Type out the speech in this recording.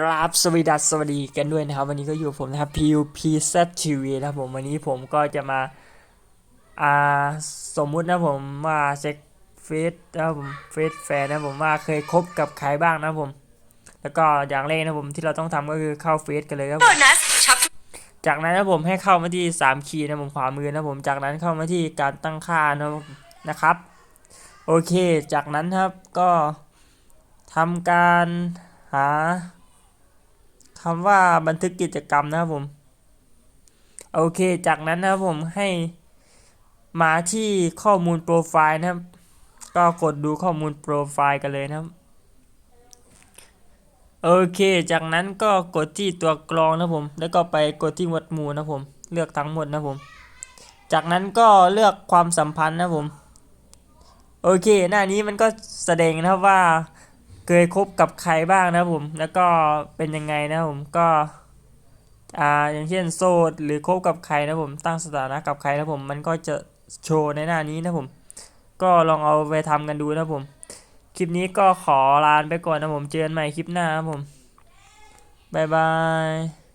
ครับสวีดัสสวัสดีกันด้วยนะครับ วันนี้ก็อยู่กับผมนะครับ PUPZ TV นะครับผมวันนี้ผมก็จะมาอ่าสมมุตินะผมว่าเช็คเฟซนะครับผมเฟซแฟนนะผมว่าเคยคบกับใครบ้างนะผม แล้วก็อย่างแรกนะผมที่เราต้องทำก็คือเข้าเฟซกันเลยครับโบผมนัสช็อปจากนั้นนะผมให้เข้ามาที่3คีย์นะผมขวามือนะผมจากนั้นเข้ามาที่การตั้งค่านะนะครับ โอเค จากนั้นครับก็ทำการหา คำว่าบันทึกกิจกรรมนะครับผม โอเค จากนั้นนะครับผมให้มาที่ข้อมูลโปรไฟล์นะครับ ก็กดดูข้อมูลโปรไฟล์กันเลยนะครับโอเค จากนั้นก็กดที่ตัวกรองนะผม แล้วก็ไปกดที่หมวดหมู่นะผม เลือกทั้งหมดนะผม จากนั้นก็เลือกความสัมพันธ์นะผม โอเค หน้านี้มันก็แสดงนะครับว่า เคยคบกับใครบ้างนะผม แล้วก็เป็นยังไงนะผมก็อ่าอย่างเช่นโสดหรือคบกับใครนะผมตั้งสถานะกับใครนะผมมันก็จะโชว์ในหน้านี้นะผม ก็ลองเอาไปทำกันดูนะผม คลิปนี้ก็ขอลาไปก่อนนะผมเจอกันใหม่คลิปหน้าครับผมบายบาย